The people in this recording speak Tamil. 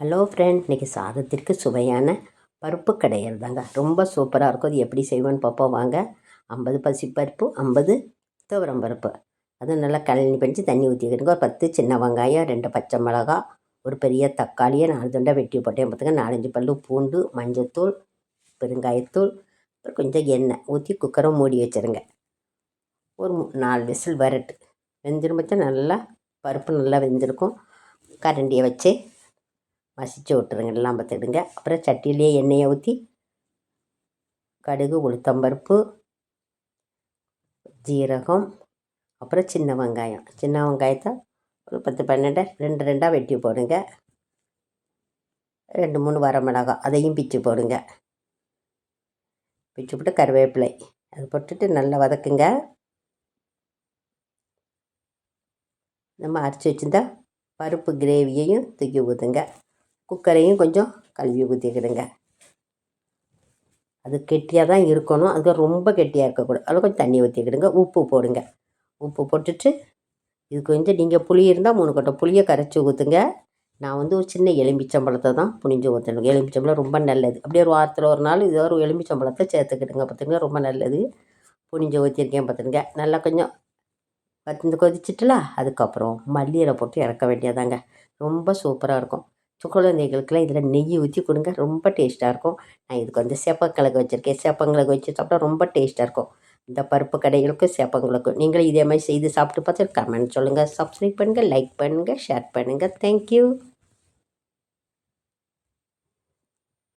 ஹலோ ஃப்ரெண்ட் இன்றைக்கி சாதத்திற்கு சுவையான பருப்பு கடையல் தாங்க ரொம்ப சூப்பராக இருக்கும். அது எப்படி செய்வோன்னு பார்ப்போம். வாங்க. ஐம்பது பருப்பு ஐம்பது துவரம் பருப்பு. அதுவும் நல்லா கழனி பண்ணிச்சு தண்ணி ஊற்றிக்கிட்டுங்க ஒரு பத்து சின்ன வெங்காயம் ரெண்டு பச்சை மிளகா ஒரு பெரிய தக்காளியை நாலு துண்டாக வெட்டி போட்டேன். பார்த்துங்க நாலஞ்சு பல்லு பூண்டு மஞ்சத்தூள் பெருங்காயத்தூள் அப்புறம் கொஞ்சம் எண்ணெய் ஊற்றி குக்கரை மூடி வச்சுருங்க. ஒரு நாலு விசில் வரட்டு. வெந்திரும் நல்லா பருப்பு நல்லா வெந்திருக்கும். கரண்டியை வச்சு மசிச்சு விட்டுருங்க எல்லாம் பார்த்துடுங்க அப்புறம் சட்டியிலேயே எண்ணெயை ஊற்றி கடுகு உளுத்தம்பருப்பு ஜீரகம் அப்புறம் சின்ன வெங்காயம். சின்ன வெங்காயத்தை ஒரு பத்து பன்னெண்டு ரெண்டு ரெண்டாக வெட்டி போடுங்க. ரெண்டு மூணு வரமிளகா அதையும் பிச்சு போடுங்க. பிச்சு போட்டு கருவேப்பிலை அது போட்டுட்டு நல்லா வதக்குங்க. நம்ம அரைச்சி வச்சுருந்தா பருப்பு கிரேவியையும் தூக்கி ஊற்றுங்க குக்கரையும் கொஞ்சம் கழுவி ஊற்றிக்கிடுங்க அது கெட்டியாக தான் இருக்கணும். அது ரொம்ப கெட்டியாக இருக்கக்கூடாது. அதில் கொஞ்சம் தண்ணி ஊற்றிக்கிடுங்க உப்பு போடுங்க. உப்பு போட்டுட்டு இது கொஞ்சம் நீங்கள் புளி இருந்தால் மூணு கொட்டை புளியை கரைச்சி ஊற்றுங்க நான் வந்து ஒரு சின்ன எலும்பிச்சம்பழத்தை தான் புனிஞ்சு ஊற்றணும் எலும்பிச்சம்பழம் ரொம்ப நல்லது. அப்படியே ஒரு வாரத்தில் ஒரு நாள் இது ஒரு எலும்பிச்சம்பழத்தை சேர்த்துக்கிடுங்க. பார்த்துங்க ரொம்ப நல்லது. புனிஞ்சு ஊற்றிருக்கேன் பார்த்துங்க நல்லா கொஞ்சம் பத்து கொதிச்சிட்டுல அதுக்கப்புறம் மல்லியில் போட்டு இறக்க வேண்டியதாங்க. ரொம்ப சூப்பராக இருக்கும். குழந்தைகளுக்கெல்லாம் இதில் நெய் ஊற்றி கொடுங்க. ரொம்ப டேஸ்ட்டாக இருக்கும். நான் இதுக்கு வந்து சேப்பங்கிழங்கு வச்சுருக்கேன். சேப்பங்கிழங்கு வச்சு சாப்பிட்டா ரொம்ப டேஸ்ட்டாக இருக்கும். இந்த பருப்பு கடைகளுக்கும் சேப்பங்களுக்கும் நீங்களும் இதே மாதிரி செய்து சாப்பிட்டு பார்த்து கமெண்ட் சொல்லுங்கள் சப்ஸ்கிரைப் பண்ணுங்கள் லைக் பண்ணுங்கள் ஷேர் பண்ணுங்கள் தேங்க்யூ